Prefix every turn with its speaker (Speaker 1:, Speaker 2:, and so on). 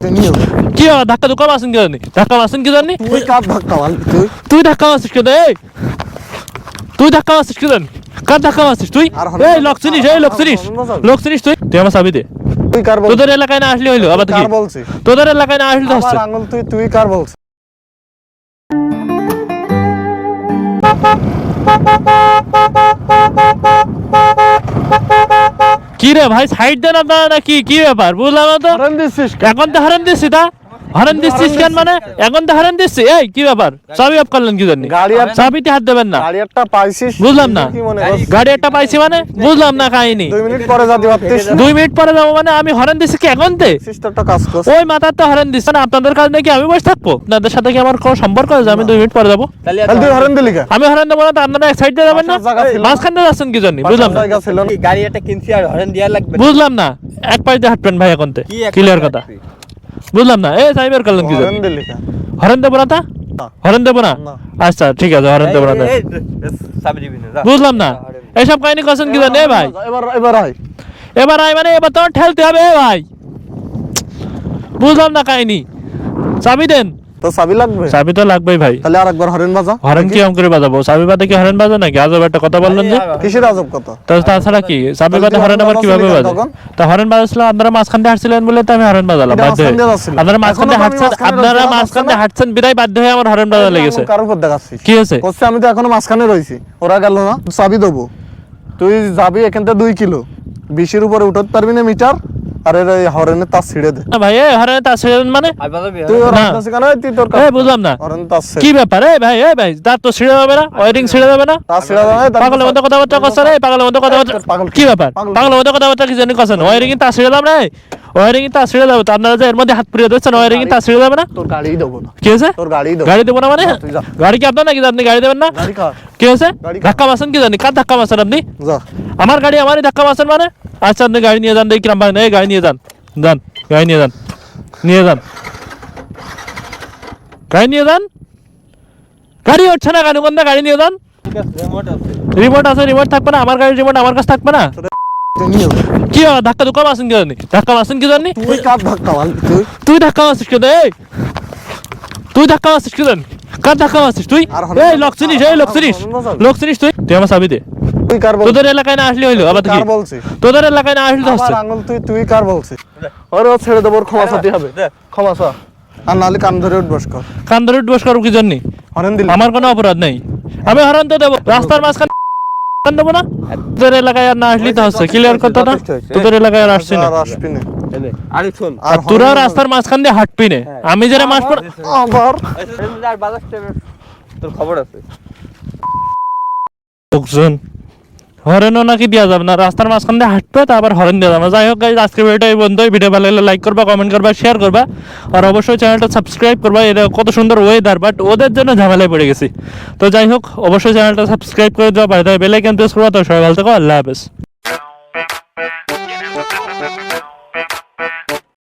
Speaker 1: কি? ধাক্কা তো কম আসেন কি ধাক্কা মারছেন কি জানি
Speaker 2: তুই কার ধাক্কা তুই?
Speaker 1: তুই ধাক্কা মারছিস কেন? এই! তুই ধাক্কা মারছিস কি জানি কার ধাক্কা মারছিস তুই? এই লোক চিনিস এই লোক চিনিস। লোক চিনিস তুই? তুই আমার চাবি দে
Speaker 2: তুই কার
Speaker 1: তোদের এলাকায় না আসলে হইল আবার কি তোদের এলাকায় না আসলে তো হচ্ছে।
Speaker 2: আঙুল তুই তুই কার বলছিস?
Speaker 1: কি রে ভাই সাইড দেন আপনারা না কি কি ব্যাপার? বুঝলাম না তো? এখন তো হারান দিচ্ছি তা? হারান দিচ্ছিস কেন মানে? এখন তো হারান দিচ্ছি। এই কি ব্যাপার? চাবি অফ করলেন কি জন্য? চাবিতে হাত দেবেন না।
Speaker 2: গাড়ি একটা পাইছিস?
Speaker 1: বুঝলাম না।
Speaker 2: কি মনে করছিস?
Speaker 1: গাড়ি একটা পাইছি মানে? বুঝলাম না কাহিনী।
Speaker 2: দুই মিনিট পরে যাতে পারতিস
Speaker 1: দুই মিনিট পরে যাব মানে আমি হরেন দিচ্ছি কি এখন তে?
Speaker 2: সিস্টারটা কাজ করছে।
Speaker 1: ওই মাথার তো হরেন দিচ্ছে। না আপনাদের কাজ নাকি আমি বসে থাকব? আপনাদের সাথে কি আমার কোনো সম্পর্ক আছে? আমি দুই মিনিট পরে যাব।
Speaker 3: তাহলে
Speaker 2: তাহলে তুই হরেন দিলি
Speaker 1: আমি হরেন দেবো না আপনারা এক সাইড যাবেন না? মাঝখান দিয়ে যাচ্ছেন কি জন্য? বুঝলাম না।
Speaker 3: গাড়ি একটা কিনছি আর হরেন দেওয়া লাগবে
Speaker 1: বুঝলাম না। এক পাশ দিয়ে হাঁটবেন ভাই এখন তে। ক্লিয়ার কথা? বুঝলাম না। এই সাইবার করলেন কি হরেন্দ্র
Speaker 2: হরেন কে
Speaker 1: না। তা। হরেন দেবো না। আচ্ছা ঠিক আছে হরেন দেবো না
Speaker 3: দিবি।
Speaker 1: বুঝলাম না।
Speaker 3: এসব
Speaker 1: এইসব কাহিনী করছেন কি জানে ভাই?
Speaker 2: এবার এবার আয়।
Speaker 1: এবার আই মানে এবার তো ঠেলতে হবে ভাই। বুঝলাম না কাহিনী। চাবি দেন।
Speaker 2: তো চাবি লাগবে?
Speaker 1: চাবি তো লাগবেই ভাই।
Speaker 2: তাহলে আরেকবার হরেন বাজা।
Speaker 1: হরেন কি বাজাবো চাবি বাদে কি হরেন বাজে নাকি? আজব একটা কথা বললেন যে।
Speaker 2: কিসের আজব কথা?
Speaker 1: তো তাছাড়া কি? চাবি
Speaker 2: তাহলে
Speaker 1: বাদে
Speaker 2: তুই
Speaker 1: হরেন আবার কীভাবে বাজে?
Speaker 2: তখন?
Speaker 1: হরেন বাজাচ্ছিল আপনারা মাঝখান দিয়ে হাঁটছিলেন বলে তো আমি হরেন বাজালাম বাধ্য হয়ে।
Speaker 2: মাঝখান দিয়ে যাচ্ছিল।
Speaker 1: আপনারা মাঝখান দিয়ে
Speaker 2: এখনও তো আমি
Speaker 1: হাঁটছেন আপনারা মাঝখান দিয়ে হাঁটছেন বিরাই বাধ্য হয়ে আমার হরেন বাজা লেগেছে।
Speaker 2: কার উপর দেখাচ্ছিস
Speaker 1: কি হয়েছে?
Speaker 2: করছে আমি তো এখনও মাঝখানে রয়েছি। ওরা গেল না চাবি দেবো। তুই যাবি এখান থেকে দুই কিলো। বিশের উপরে উঠতে পারবি না মিটার? আর দে।
Speaker 1: ভাই এ হরেন তা ছিঁড়েন মানে?
Speaker 2: তুই
Speaker 3: হরেন।
Speaker 2: ওর
Speaker 1: না।
Speaker 2: হাত তুই তোর
Speaker 1: এ বুঝলাম না।
Speaker 2: হরেন
Speaker 1: কি ব্যাপার? এ ভাই এ ভাই তার তো ছিঁড়ে যাবে না ওয়ারিং ছিঁড়ে যাবে না।
Speaker 2: তার ছিঁড়ে দেবে তার-
Speaker 1: পাগলের মতো কথাবার্তা করছে রে পাগলের মতো কথাবার্তা কি ব্যাপার?
Speaker 2: পাগল।
Speaker 1: পাগলের মতো কথাবার্তা কি জানি করছেন ওয়ারিং তা ছিঁড়ে দাম রে ওয়ারিং তা ছিঁড়ে যাবে তো আপনারা এর মধ্যে হাত পুড়িয়ে দিচ্ছেন ওয়ারিং তা ছিঁড়ে যাবে না?
Speaker 2: তোর গাড়ি দেবো না।
Speaker 1: কি হয়েছে?
Speaker 2: তোর গাড়ি দেবো।
Speaker 1: গাড়ি দেবো না মানে? গাড়ি কি আপনার নাকি? আপনি গাড়ি দেবেন না? কি হয়েছে? ধাক্কা মারছেন কি জানি? কার ধাক্কা মারছেন আপনি? আমার গাড়ি আমারই ধাক্কা মারছেন মানে? আচ্ছা আপনি গাড়ি নিয়ে যান দেখি কিরম ভাই গাড়ি নিয়ে যান। যান গাড়ি নিয়ে যান। নিয়ে যান। গাড়ি নিয়ে যান। গাড়ি হচ্ছে না কেন? গাড়ি নিয়ে যান।
Speaker 3: আছে,
Speaker 1: রিমোট আছে। রিমোট থাকবে না। আমার গাড়ির রিমোট আমার কাছে থাকবে না। কি? ধাক্কা কি জানি ধাক্কা মারছেন কি জানি
Speaker 2: তুই কার ধাক্কা মারলি তুই?
Speaker 1: তুই ধাক্কা মারছিস কেন? এই! তুই ধাক্কা মারছিস কি জানি কার ধাক্কা মারছিস তুই? এই লোক চিনিস এই লোক চিনিস। লোক চিনিস তুই? তুই আমার চাবি দে।
Speaker 2: তুই কার বলছিস?
Speaker 1: তোদের এলাকায় না আসলে হইল আবার কি
Speaker 2: কার বলছিস?
Speaker 1: তোদের এলাকায় না আসলে হচ্ছে
Speaker 2: আঙুল তুই তুই কার বলছিস? ওরে ও ছেড়ে দেবো ওর ক্ষমা চাতে হবে। ক্ষমা চা। আর নাহলে কান ধরে উঠবস কর।
Speaker 1: কান ধরে বস করো কি
Speaker 2: হরেন দিলি।
Speaker 1: আমার কোনো অপরাধ নেই। আমি হারান তো দেবো। রাস্তার মাঝখানে দেবো না তোদের এলাকায় আর না আসলেই তো হচ্ছে ক্লিয়ার কথা না? তোদের এলাকায় আর আসছি না।
Speaker 2: আর
Speaker 1: তোরা রাস্তার মাঝখান দিয়ে হাঁটবি না। আমি যারা মাস পর
Speaker 2: আবার?
Speaker 3: আর বাজার স্টেপের তোর খবর আছে?
Speaker 1: লোকজন। হরেনও নাকি দিয়া যাবে না, রাস্তার মাঝখান দিয়ে হাঁটবে, তারপর হরেন দেওয়া যাবে। যাই হোক গাইজ আজকে ভিডিওটা এই বন্ধু ভিডিও ভালো লাগলে লাইক করবা কমেন্ট করবা শেয়ার করবা। আর অবশ্যই চ্যানেলটা সাবস্ক্রাইব করবা এটা কত সুন্দর ওয়েদার বাট ওদের জন্য ঝামেলায় পড়ে গেছি। তো যাই হোক, অবশ্যই চ্যানেলটা সাবস্ক্রাইব করে দেওয়া পারে বেলাইকান প্রেস করবা। তো সবাই ভালো থাকো, আল্লাহ হাফেজ।